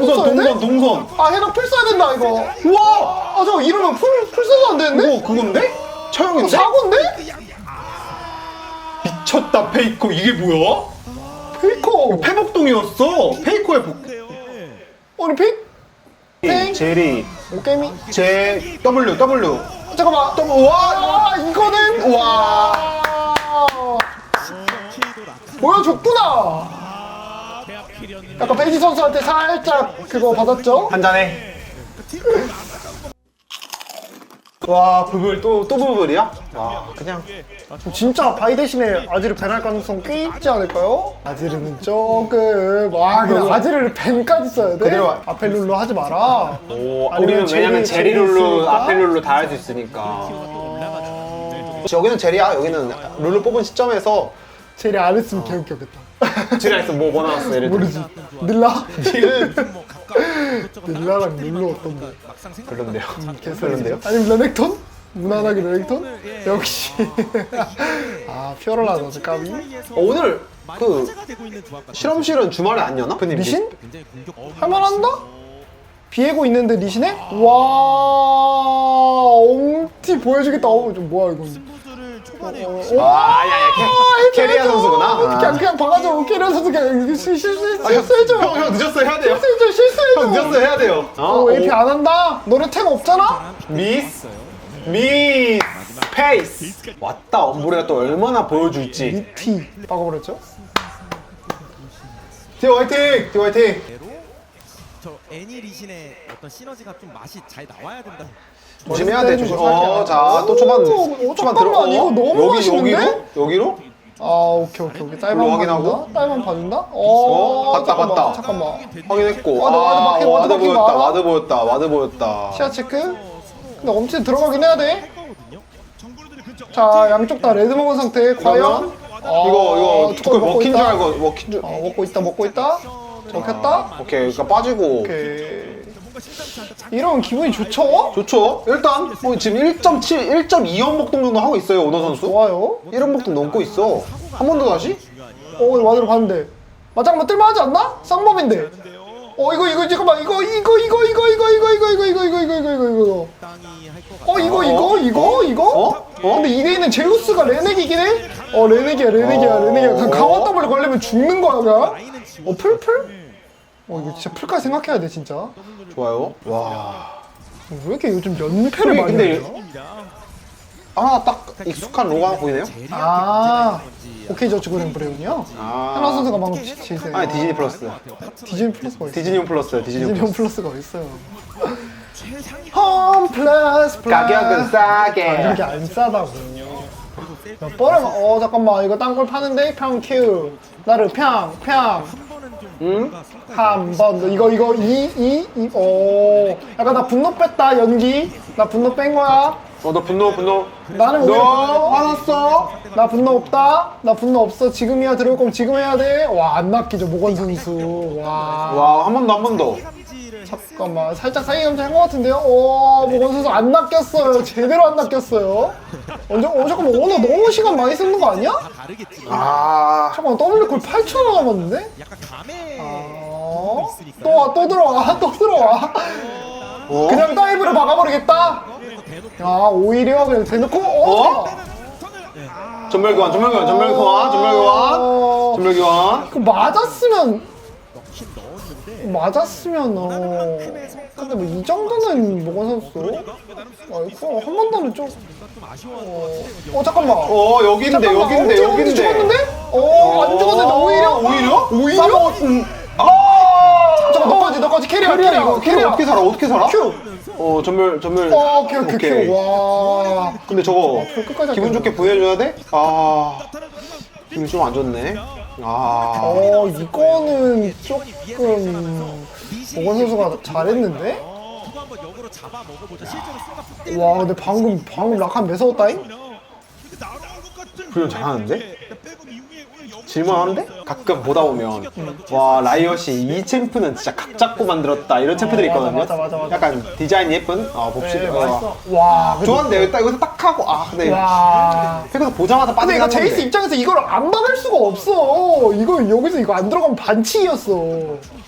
동선? 동선 동선 아 헤더 풀 써야 된다 이거 우와 아 저거 이러면 풀, 풀 써도 안 되는데? 이거 그건데? 이거 처형인데? 사고인데? 미쳤다 페이커 이게 뭐야? 페이커 페복동이었어 페이커의 복 아니 페이 땡. 제리 오케미 제 W W 잠깐만 W 와와 이거는 와 보여줬구나 약간 베이지 선수한테 살짝 그거 받았죠? 한잔해 와 부블 또또 부블이야? 와 그냥 진짜 바이 대신에 아지르 밴할 가능성 꽤 있지 않을까요? 아지르는 조금 와 그냥 아지르를 밴까지 써야 돼? 그대로 앞에 룰로 하지 마라 오 우리는 왜냐면 제리, 제리 룰루 제리 있으니까? 앞에 룰루 다할 수 있으니까 여기는 제리야 여기는 룰루 뽑은 시점에서 제리 안 했으면 개웃겼겠다 제리 했어 뭐, 뭐 나왔어 들어 모르지 닐라? 닐라랑 룰로 어떤데? 별론데요. 별론데요 아니면 레넥톤? 무난하게 레넥톤? 역시 아 피어라라서 까비 어, 오늘 그 실험실은 주말에 안 여나? 그님 리신? 할만한다? 비에고 있는데 리신에? 와 엄티 보여주겠다 어, 좀 뭐야 이건 어, 아 아니 아니 캐, 캐리아 선수구나. 그냥 그냥 박아줘. 캐리아 선수 그냥 실- 실- 실- 실수해줘. 형, 형 늦었어 해야 돼요. 실수해줘 실수해줘. 형 늦었어 해야 돼요. 어, AP 안 한다? 너네 템 없잖아? 미스 미스 페이스. 왔다 엄브레가 또 얼마나 보여줄지. 미티 박아버렸죠? 티 화이팅! 티 화이팅! 저 애니 리신의 어떤 시너지가 좀 맛이 잘 나와야 된다. 조심해야 돼 조심. 거 살짝. 어자 또 초반 오, 초반 잠깐만, 들어. 이거 너무 여기 맛있는데? 여기로? 여기로? 아 오케이 오케이 오케이. 딸만 물로 확인하고. 봐준다? 딸만 봐준다? 어, 어, 봤다, 잠깐만, 봤다. 잠깐만. 확인했고. 와드, 와드 아, 막힌, 어, 와드 막힌 보였다 거 알아? 와드 보였다 와드 보였다. 시야 체크? 근데 엄청 들어가긴 해야 돼자 양쪽 다 레드 먹은 상태. 과연? 어, 이거 이거 두꺼비 두꺼비 먹힌 줄 있다. 알고 먹힌 줄 어, 먹고 있다 먹고 있다? 먹혔다? 오케이 그러니까 빠지고. 오케이 이러면 기분이 좋죠? 좋죠 일단 뭐 지금 1.7 1.2원 먹동 정도 하고 있어요 오너 선수 좋아요 1원 먹동 넘고 있어 한 번 더 다시 어 와드로 갔는데 맞짱만 뜰만하지 않나? 쌍범인데 어 이거 이거 잠깐만 이거 이거 이거 이거 이거 이거 이거 이거 이거 이거 이거 이거 이거 어 이거 이거 이거 이거 어? 어? 근데 2대에는 제우스가 레넥이긴 해? 어 레넥이야 레넥이야 어. 레넥이야 강원 더블 걸리면 죽는 거야 그냥. 어 풀풀? 어 이거 진짜 풀까지 생각해야 돼 진짜. 좋아요. 와. 왜 이렇게 요즘 연패를 많이 근데 하냐? 하나 딱 익숙한 로고 하나 보이네요? 아 오케이 저축은행 브레운이요? 아. 하나 선수가 방금 지세요 아니 디즈니 플러스. 디즈니 플러스가 있어 디즈니온 플러스 디즈니온 디즈니온 플러스. 플러스가 있어요? 홈 플러스 플러스. 가격은 싸게. 이게 안 싸다고 몇 번을 막- 어 잠깐만 이거 딴 걸 파는데? 평큐. 나를 평 평. 응? 한번 이거 이거 이이이어 약간 나 분노 뺐다 연기. 나 분노 뺀 거야. 어 너 분노 분노. 나는 왜 너 화났어? 나 분노 없다. 나 분노 없어. 지금이야 들어올 거면 지금 해야 돼와 안 낚이죠 모건 선수. 와. 와 한 번 더 한 번 더 잠깐만 살짝 사기 감자 한것 같은데요? 오 모건 선수 안 낚였어요. 제대로 안 낚였어요. 언제 어 잠깐만 오늘 너무 시간 많이 쓰는 거 아니야. 아 잠깐만 W 콜 8초 남았는데? 약간 감에 어? 또와 또 들어와 또 들어와. 어? 그냥 다이브를 막아버리겠다? 야 오히려 그냥 대놓고 어? 어? 전멸 교환 전멸 교환 전멸 교환 전멸 교환. 어, 전멸 교환. 그 맞았으면 맞았으면 어 근데 뭐 이 정도는 모건 선수 어, 이거 한 번 더는 좀 어, 어 잠깐만 어 여기인데 잠깐만, 여기인데 어디, 어디 여기인데 죽었는데? 어, 안 죽었는데 오히려? 오히려? 오히려? 음. 잠깐 너까지 너까지 캐리어 캐리어 이거 캐리 어떻게 살아 어떻게 살아? 큐! 어 전멸 전멸 어 오케이 오케이 큐 와. 근데 저거 끝까지 기분. 좋게 부해줘야 돼? 아 기분 좀 안 좋네 아 어 이거는 조금 모건 선수가 잘했는데? 와 근데 방금 방금 락한 매서웠다잉? 훈련 잘하는데? 질만한데? 가끔 보다 보면 와 라이엇이 이 챔프는 진짜 각 잡고 만들었다 이런 챔프들이 맞아, 있거든요 맞아, 맞아, 맞아. 약간 디자인 예쁜 어 봅시다 네 어. 맛있어 와 근데- 좋았는데 여기 딱 여기서 딱 하고 아 근데 와 여기서 보자마자 근데 빠지긴 이거 한 제이스 입장에서 이걸 안 막을 수가 없어 이거 여기서 이거 안 들어가면 반칙이었어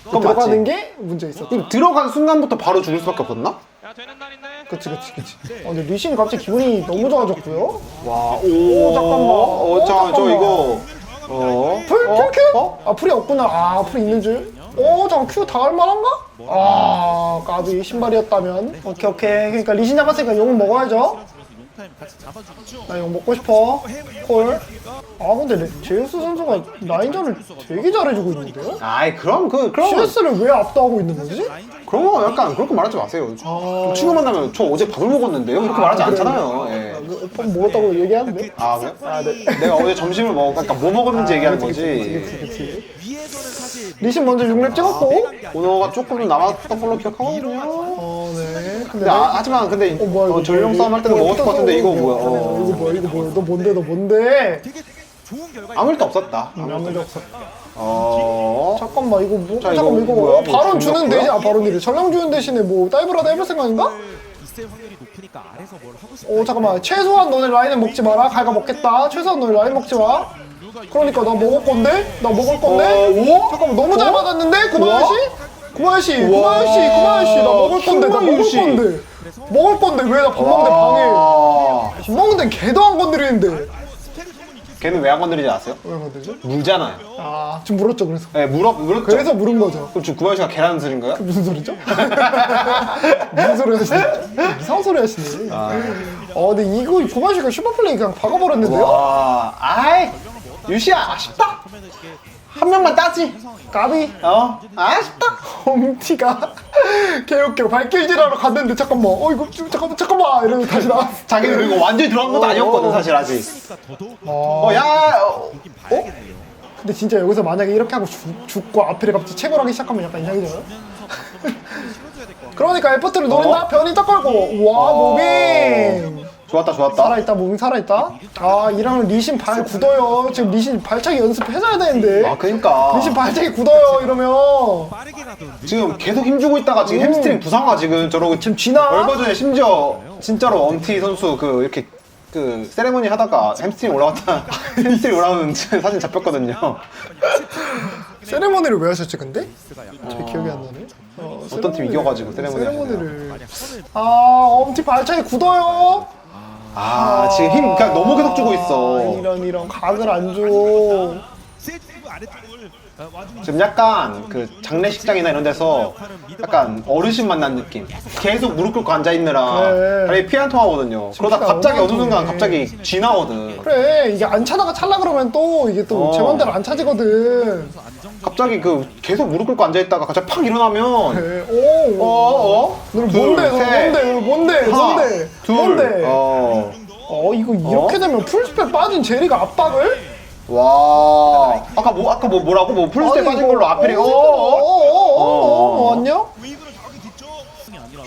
그건 들어가는 맞지. 게 문제 있었죠. 그럼 들어간 순간부터 바로 죽을 수밖에 없었나? 야 되는 날인데. 그치 그치 그치. 어, 근데 리신이 갑자기 기분이 너무 좋아졌고요. 와, 오, 잠깐만. 어, 어, 자, 저 잠깐만. 이거. 어? 풀? 어? 풀 큐? 어? 아 풀이 없구나. 아 풀이 있는 줄. 오 잠깐 큐 닿을 만한가? 아 까비 신발이었다면. 오케이 오케이. 그러니까 리신 잡았으니까 용 먹어야죠. 나 용 먹고 싶어. 콜. 아 근데 레- 제우스 선수가 라인전을 되게 잘해주고 있는데요? 아이, 그럼 그, 그럼. CS를 왜 압도하고 있는 거지? 그런 거 약간 그렇게 말하지 마세요. 아. 친구 만나면 저 어제 밥을 먹었는데요? 이렇게 말하지 그래. 않잖아요. 예. 그 오빠 먹었다고 얘기하는데? 아, 그래? 내가 어제 점심을 먹, 그러니까 뭐 먹었는지 얘기하는 그치, 거지. 리신 먼저 6렙 찍었고. 오너가 조금 좀 남았던 걸로 기억하거든요. 어, 네. 근데 근데 아, 하지만 근데 어, 뭐야, 이거 어, 전령 뭐야, 싸움 할 때는 이거 먹었을 것 같은데 이거 뭐야? 어. 이거 뭐야, 이거 뭐야? 너 뭔데, 너 뭔데? 좋은 결과. 아무 일도 없었다. 아무 일 없어. 어. 잠깐만, 이거 뭐, 자, 잠깐만, 이거 이거, 뭐야? 바론 뭐 주는? 대신, 아, 바론 이래. 전령 주는 대신에 뭐, 다이브라도 해볼 생각인가? 있을 확률이 높으니까 아래서 뭘 하고 싶다. 어, 잠깐만. 최소한 너네 라인은 먹지 마라. 갈가 먹겠다. 최소한 너네 라인 먹지 마. 그러니까 나 먹을 건데? 나 먹을 건데? 어, 오? 잠깐만, 너무 잘 받았는데? 구마야시? 구마야시, 우와. 구마야시, 구마야시. 나 먹을 건데, 나 먹을. 건데. 먹을 건데, 왜 나 밥 먹는데 방해. 아. 밥 먹는데 개도 안 건드리는데. 걔는 왜 안 건드리지 않았어요? 왜 건드리지? 물잖아요. 아, 지금 물었죠, 그래서. 네, 물어, 물었죠. 그래서 물은 거죠. 그럼 지금 구마유씨가 계란 술인가요? 무슨 소리죠? 무슨 소리 하시네? 이상한 소리 하시네. 어, 근데 이거 고마시가 슈퍼플레이 그냥 박아버렸는데요? 와, 아이, 유시야, 아쉽다. 한 명만 따지. 까비. 어, 아쉽다. 홈티가 개웃겨. 발길질하러 갔는데 잠깐만. 어, 이거 좀 잠깐만, 잠깐만. 이러고 다시 나왔어. 자기는 그리고 완전히 들어간 것도 어, 아니었거든, 어. 사실 아직. 더더욱 어, 야, 어. 근데 진짜 여기서 만약에 이렇게 하고 죽, 죽고 앞에 갑자기 채굴 하기 시작하면 약간 이상해져요. 그러니까 에포트를 노린다? 어? 변이 딱 걸고. 와, 무빙. 좋았다, 좋았다. 살아있다, 무빙 살아있다. 아, 이러면 리신 발 굳어요. 지금 리신 발차기 연습해줘야 되는데. 아, 그니까. 리신 발차기 굳어요, 이러면. 빠르게 가도 지금 계속 힘주고 있다가 지금 음. 햄스트링 부상화 지금 저러고 지금 쥐나? 얼마 전에 심지어 진짜로 엄티 선수 그 이렇게 그 세레모니 하다가 햄스트링 올라왔다 햄스트링 올라오는 사진 잡혔거든요. 세레모니를 왜 하셨지, 근데? 제 기억이 안 나네. 어, 어떤 팀 세레모니를- 이겨가지고 세레모니 세레모니를. 아, 엄티 발차기 굳어요. 아 지금 힘 그냥 너무 계속 주고 아, 있어. 이런 이런 각을 안 줘. 세트고 아래쪽을 지금 약간 그 장례식장이나 이런 데서 약간 어르신 만난 느낌. 계속 무릎 꿇고 앉아 있느라 그래. 다리 피한통 하거든요. 그러다 갑자기 어느 얼마나 순간. 갑자기 쥐 나거든. 그래, 이게 안 차다가 찰라 그러면 또 이게 또 어. 제 맘대로 안 차지거든. 갑자기 그 계속 무릎 꿇고 앉아 있다가 갑자기 팍 일어나면 그래, 오. 어 어. 너는 둘, 뭔데, 너 셋. 뭔데, 너 뭔데, 하나, 뭔데, 둘, 뭔데. 어. 어, 이거 이렇게 되면 풀스펙 빠진 제리가 압박을? 와. 아까 뭐 아까 뭐 뭐라고 뭐 풀스텝 아니, 빠진 걸로 아펠이 어, 어. 어, 어. 어, 어, 어, 뒤쪽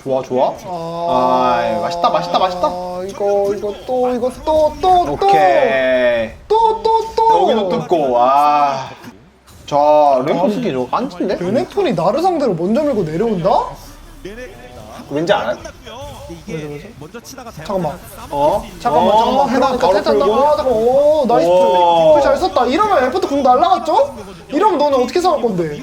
좋아 좋아. 아, 아이, 맛있다, 맛있다, 맛있다. 아, 이거, 이거 또, 이거 또, 또, 또. 오케이. 또, 또, 또. 여기도 뜯고. 아. 자, 랭크스키 저거 안친데? 르네폰이 나를 상대로 먼저 밀고 내려온다? 왠지 알아? 이게 먼저 치다가 잠깐만. 어? 잠깐만, 어, 잠깐만. 해나 그러니까. 아, 잠깐. 오, 나이스. 그잘 썼다. 이러면 에포트 궁 날라갔죠? 이러면 너는 어떻게 싸울 건데?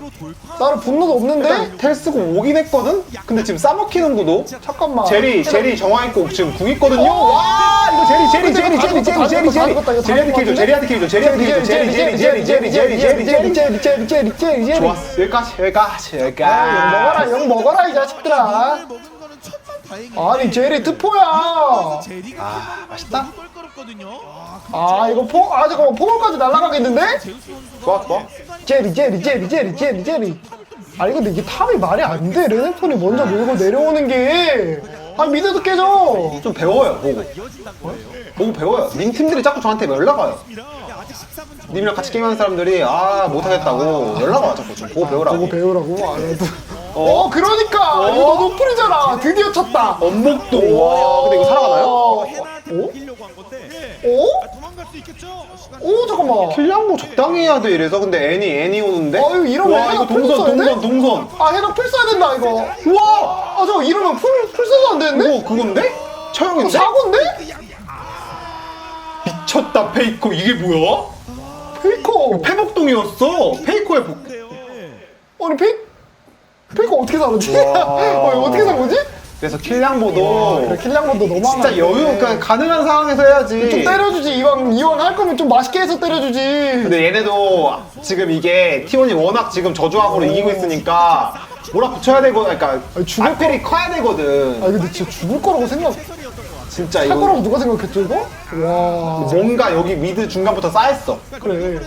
나를 분노도 없는데? 텔 쓰고 오긴 했거든? 근데 지금 싸먹히는 구도? 잠깐만. 제리, 제리 정화 있고 지금 궁 있거든요? 어? 와, 이거 제리, 제리, 제리, 제리, 제리, 제리, 제리. 제리한테 킬 줘, 죽었다. 제리한테 킬 줘, 제리한테 킬 줘, 제리, 제리, 제리, 제리, 제리, 제리, 제리, 제리. 제리 제리 제리 제리 좋았어. 여기까지, 여기까지, 아, 영 여기까지. 먹어라 영 먹어라 이 자식들아 아니 제리 트포야. 제리가 아, 맛있다. 너무 껄끄럽거든요. 아 이거 포 아 잠깐만 포물까지 날아가겠는데? 좋아, 좋아. 제리 제리 제리 제리 제리 제리. 아니 근데 이게 탑이 말이 안 돼. 레네톤이 먼저 밀고 내려오는 게 아 미드도 깨져. 좀 배워요, 보고. 보고 배워요. 님 팀들이 자꾸 저한테 연락 와요. 근데 아직 14분 전. 님이랑 같이 게임하는 사람들이 아 못하겠다고 연락 와 자꾸. 좀 보고 배우라고. 보고 배우라고. 알아도 어 그러니까 이거 너 노플이잖아 드디어 쳤다 엄목도 와 근데 이거 살아가나요? 어? 어? 이기려고 한 건데 어? 도망갈 수 있겠죠? 시간 오 잠깐만 킬량도 적당히 해야 돼 이래서 근데 애니 애니 오는데 어, 이거 이러면 와 이거 풀 동선 써야 돼? 동선 동선 아 해당 풀 써야 된다 이거 와아 저거 이러면 풀, 풀 써도 안 되는데? 이거 그건데? 이거 처형인데? 사고인데? 미쳤다 페이커 이게 뭐야? 페이커 페복동이었어 페이커의 복 돼요 아니 페이 그러니까 어떻게? 와. 어, 어떻게 산 거지? 그래서 킬량보도 그래, 킬량본도 너무 진짜 여유 그러니까 가능한 상황에서 해야지. 좀 때려주지 이왕 이왕 할 거면 좀 맛있게 해서 때려주지 근데 얘네도 지금 이게 T1이 워낙 지금 저조합으로 이기고 있으니까 몰아붙여야 되고 그러니까 아니, 죽을 악펠이 커야 되거든. 아 근데 진짜 죽을 거라고 생각 진짜 할 이거 거라고 누가 생각했죠 이거? 와 뭔가 여기 미드 중간부터 쌓였어. 그래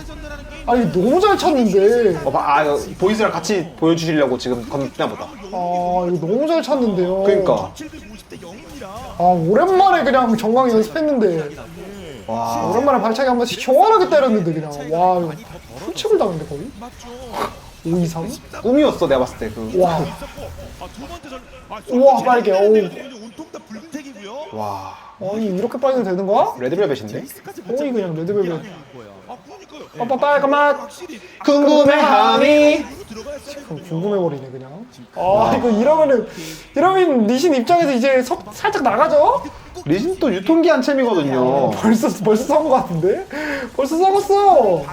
아니 너무 잘 쳤는데 어, 봐, 아, 이거 보이스랑 같이 보여주시려고 지금 건드나 보다. 아 이거 너무 잘 쳤는데요 그러니까 750대 0입니다. 아 오랜만에 그냥 정강 연습했는데 와 오랜만에 발차기 한 번씩 시원하게 때렸는데 그냥 와 이거 풀칩을 당했는데 거의? 5 2 3? 꿈이었어 내가 봤을 때 그. 와 아, 두 번째 전 아, 우와, 빨개. 어우. 온통 다 불택이고요. 와 아니 이렇게 빨리 되는 거야? 레드벨벳인데? 거의 그냥 레드벨벳. 빠빠 빨까맛 확실히 궁금해하니 들어가야 돼. 궁금해버리네 그냥 아 이거 이러면은 이러면 리신 입장에서 이제 석, 살짝 나가죠? 리신 또 유통기한 챔이거든요. 벌써 벌써 썩은 거 같은데? 벌써 썩었어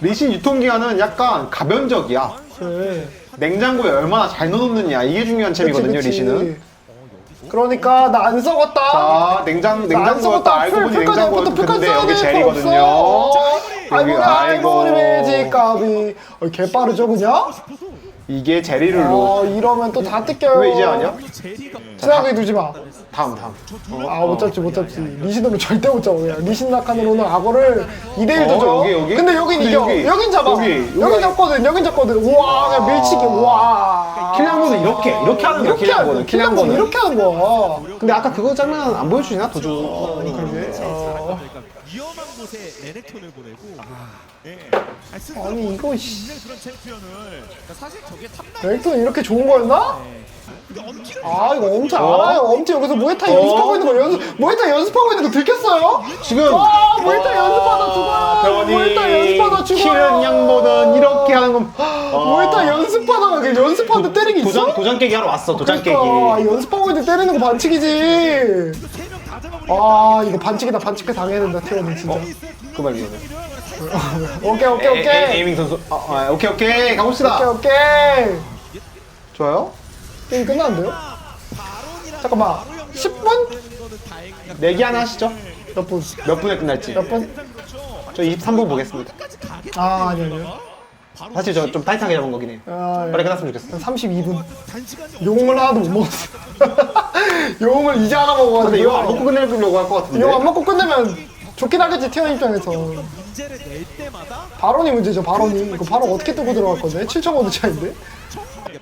리신 유통기한은 약간 가변적이야. 그래 냉장고에 얼마나 잘 넣어놓느냐 이게 중요한 챔이거든요 그치, 그치. 리신은. 그러니까 나 안 썩었다 자 냉장 냉장고였다 알고 보니 냉장고였고 근데 여기 젤이거든요. 아이고 아이고 아이고. 매직 까비 어, 개 빠르죠 그냥? 이게 어 놓. 이러면 또 다 뜯겨요 왜 이제 아니야? 생각해 두지 마 다음 다음. 아 못 잡지 못 잡지 리신으로 절대 못 잡아 그냥 리신 낙한으로는 악어를 2대1 어, 도죠 여기, 여기? 근데 여긴 근데 이겨 여기, 여긴 잡아 여기, 여기, 여기. 잡거든 여긴 잡거든 우와 그냥 밀치기 우와 킬량보는 이렇게 이렇게 하는 거야 킬량보는 킬량보는. 이렇게 하는 거야 근데 아까 그거 장면 안 보여주시나 도주? 그러게 어, 그러니까 위험한 곳에 레넥톤을 보내고 예. 아니, 스스로 아니 이거 씨 있는 그런 챔피언을 그러니까 사실 저게 탑라인 렉톤 이렇게 좋은 거였나? 엄지를 아 이거 엄지 어? 알아요 엄지 여기서 모에타 어? 연습하고 있는 거 연습 모에타 연습하고 있는 거 들켰어요? 지금 아 모에타 연습하다 죽어요 모에타 연습하다 죽어요 양보는 이렇게 하는 건 모에타 연습하다가 그 연습하는데 때리기 있어? 도장 도장 깨기 하러 왔어 도장 깨기. 그러니까 연습하고 있는데 때리는 거 반칙이지 아 이거 반칙이다 반칙회 당해야 된다 티원은 진짜 그 말이에요. 오케이 오케이 오케이 에이밍 선수. 아, 아, 오케이 오케이 가봅시다. 오케이 오케이 좋아요. 게임 끝났는데요? 잠깐만 10분? 내기 하나 하시죠. 몇 분? 몇 분에 끝날지. 몇 분? 저 23분 보겠습니다. 아 아니 아니요 사실 저 좀 타이트하게 잡은 거긴 해. 아, 빨리 끝났으면 좋겠어. 32분 용을 하나도 못 먹었어 용을 이제 하나 근데 먹어가지고 이거 안 먹고 끝내려고 할 것 같은데. 이거 안 먹고 끝내면 좋긴 하겠지 티원 입장에서 문제를 낼 때마다 바론이 문제죠 바론이. 이거 바론 어떻게 뜨고 들어갈 건데? 7천 원드 차인데?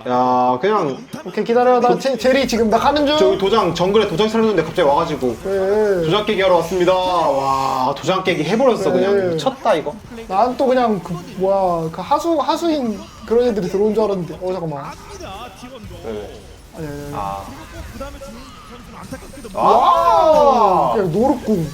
야 그냥 오케이 기다려 나 제, 제리 지금 나 가는 중. 저기 도장 정글에 도장 사려는데 갑자기 와가지고 그래 도장 깨기 하러 왔습니다. 와 도장 깨기 해버렸어 네. 그냥. 미쳤다 이거. 난 또 그냥 그 뭐야 그 하수 하수인 그런 애들이 들어온 줄 알았는데. 어 잠깐만. 합니다 T1도. 네. 아니 아니 아니. 아. 그 다음에 중 선수는 안타깝게도 아. 그냥 노릇궁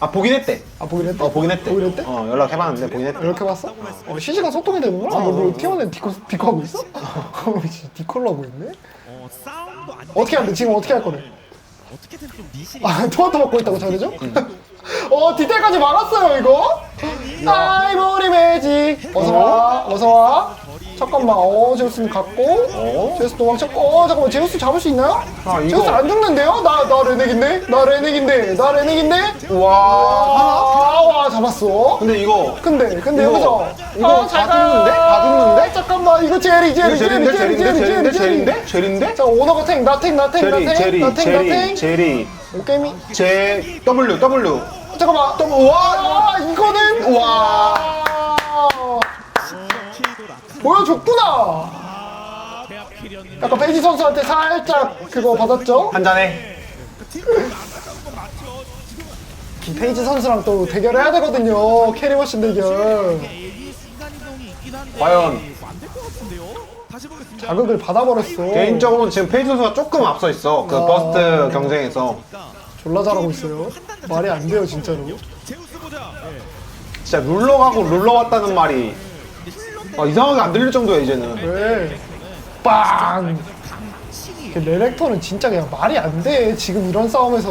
아 보긴 했대. 아 보긴 했대? 어 보긴 했대. 보긴 했대? 어 연락해봤는데 보긴 했대. 이렇게 봤어? 어, 실시간 소통이 되는구나? 너뭐 T1에 디코, 디코 하고 있어? 디콜로 하고 있네? 어, 싸움도 어떻게 하는데? 지금 어떻게 할 거래? 어떻게든 좀 리신이 아 토마토 먹고 있다고 잘해줘? 어 디테일까지 말았어요 이거? 아이보리 매직 어서 와 어서 와 잠깐만 어 제우스님 갔고 제우스 도망쳤고 어 잠깐만 제우스 잡을 수 있나요? 아, 이거- 제우스 안 죽는데요? 나, 나 레넥인데? 나 레넥인데? 나 레넥인데? 와. 아, 와 잡았어 근데 이거 근데 근데 이거- 여기서 이거 잘다 죽는데? 가. 다 죽는데? 잠깐만 이거 제리 제리 제리 제리인데 제리 제리인데 제리 제리인데 제리 제리인데 제리인데? 자 오너가 탱 나탱 나탱 제리 나탱 제리 제리 나탱 제리 오케이 제 W W 잠깐만 또 와, 이거는 와 보여줬구나. 킬이었는데 약간 페이지 선수한테 살짝 그거 받았죠? 한 잔에. 페이지 선수랑 또 대결해야 되거든요 캐리워신 대결. 과연 자극을 받아버렸어. 개인적으로는 지금 페이지 선수가 조금 앞서 있어. 그 아. 버스트 경쟁에서. 졸라 잘하고 있어요. 말이 안 돼요 진짜로. 진짜 룰러 가고 룰러 왔다는 말이 아, 이상하게 안 들릴 정도야 이제는 왜? 빵! 그 레렉터는 진짜 그냥 말이 안 돼. 지금 이런 싸움에서.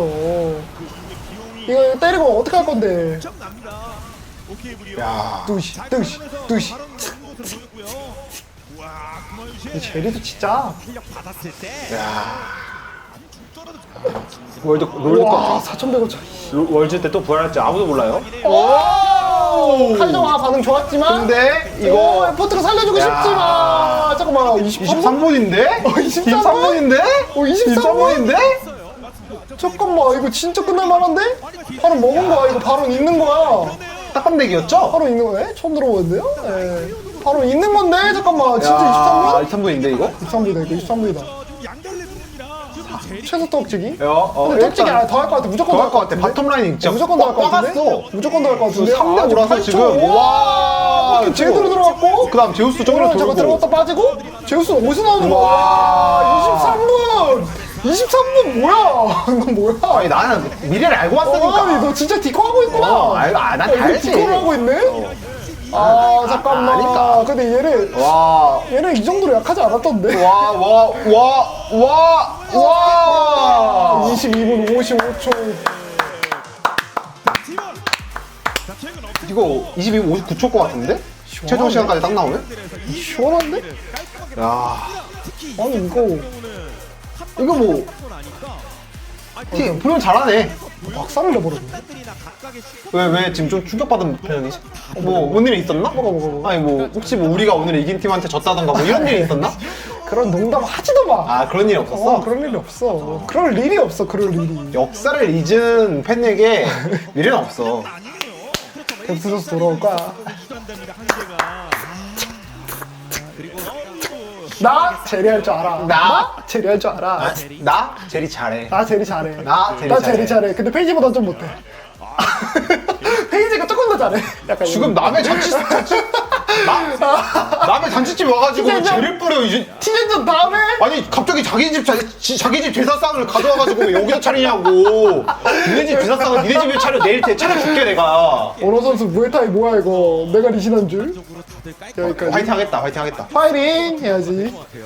이거 때리고 어떻게 할 건데? 야 뚜시, 뚜시, 뚜시. 근데 제리도 진짜 받았을 때 월드 와 롤드컵 4,100원 차이 월즈 때또 부활할지 아무도 몰라요. 오! 칼정아 반응 좋았지만 근데 이거 이거 포트가 살려주고 야. 싶지만 잠깐만 23분? 23분인데? 어, 23 분? 23분인데? 어, 23 분? 23분 인데? 잠깐만 이거 진짜 끝날 만한데? 바로 먹은 거야 이거 바로 있는 거야 딱밤대기였죠? 바로 있는 거네? 처음 들어보는데요? 예. 바로 있는 건데 잠깐만 진짜 23분? 23분인데 이거? 23분이다 이거 23분이다 양달래 부분이라 최소 떡지기? 야, 어, 근데 떡지기 아, 더할 것 같아 무조건 더할 것 같아. 바텀 라인 진짜 무조건 더할 것 같은데? 무조건 더할 것 같은데? 3대 아, 5라서 팔 지금 초. 와와 제대로 들어갔고 그 다음 제우스 저기로 저거 돌고 들어갔다 빠지고 제우스 어디서 나오는 거야? 와. 23분! 23분 뭐야? 이건 뭐야? 아니 나는 미래를 알고 아니 왔으니까 너 진짜 디코 하고 있구나. 어, 알- 아, 난 어, 이거 알지. 디코를 하고 있네. 아 잠깐만. 아니까. 근데 얘를 와 얘는 이 정도로 약하지 않았던데. 와, 와, 와, 와, 와. 22분 55초. 팀원 자 최근 업체 이거 22분 59초 것 같은데? 최종 시간까지 딱 나오면? 시원한데? 야, 아니 이거 이거 뭐, 팀, 분명 잘하네. 박살을 슈퍼 왜, 왜 지금 좀 충격받은 표정이지? 뭐, 뭔 일이 있었나? 뭐가, 뭐가, 뭐가? 아니, 뭐, 혹시 뭐 우리가 오늘 이긴 팀한테 졌다던가 뭐 이런 일이 있었나? 그런 농담 하지도 마. 아, 그런 일이 어, 없었어? 그런 일이 없어. 그럴 일이 없어. 그럴 일이. 역사를 잊은 팬에게 미래는 없어. 아니에요 캡스 선수 돌아올 거야. 이전됩니다 한계가 아, 그리고 나 제리할 줄 알아. 나? 제리할 줄 알아. 아, 나? 제리 잘해. 나 제리 잘해. 나 제리 나 잘해. 제리 잘해. 근데 페이지보다 좀 못해. 페이지가 조금 더 잘해. 약간 지금. 남의 나, 남의 잔치집 와가지고 좀- 제를 뿌려, 이제. 티젠전 다음에 아니 갑자기 자기 집 자, 지- 자기 집 제사상을 가져와가지고 왜 여기서 차리냐고 니네 집 제사상을 니네 집에 차려 내일 때 차려줄게 내가 원호 선수 무에타이 뭐야 이거? 내가 리신한 줄? 여기까지. 화이팅 하겠다 화이팅 하겠다 파이팅 해야지.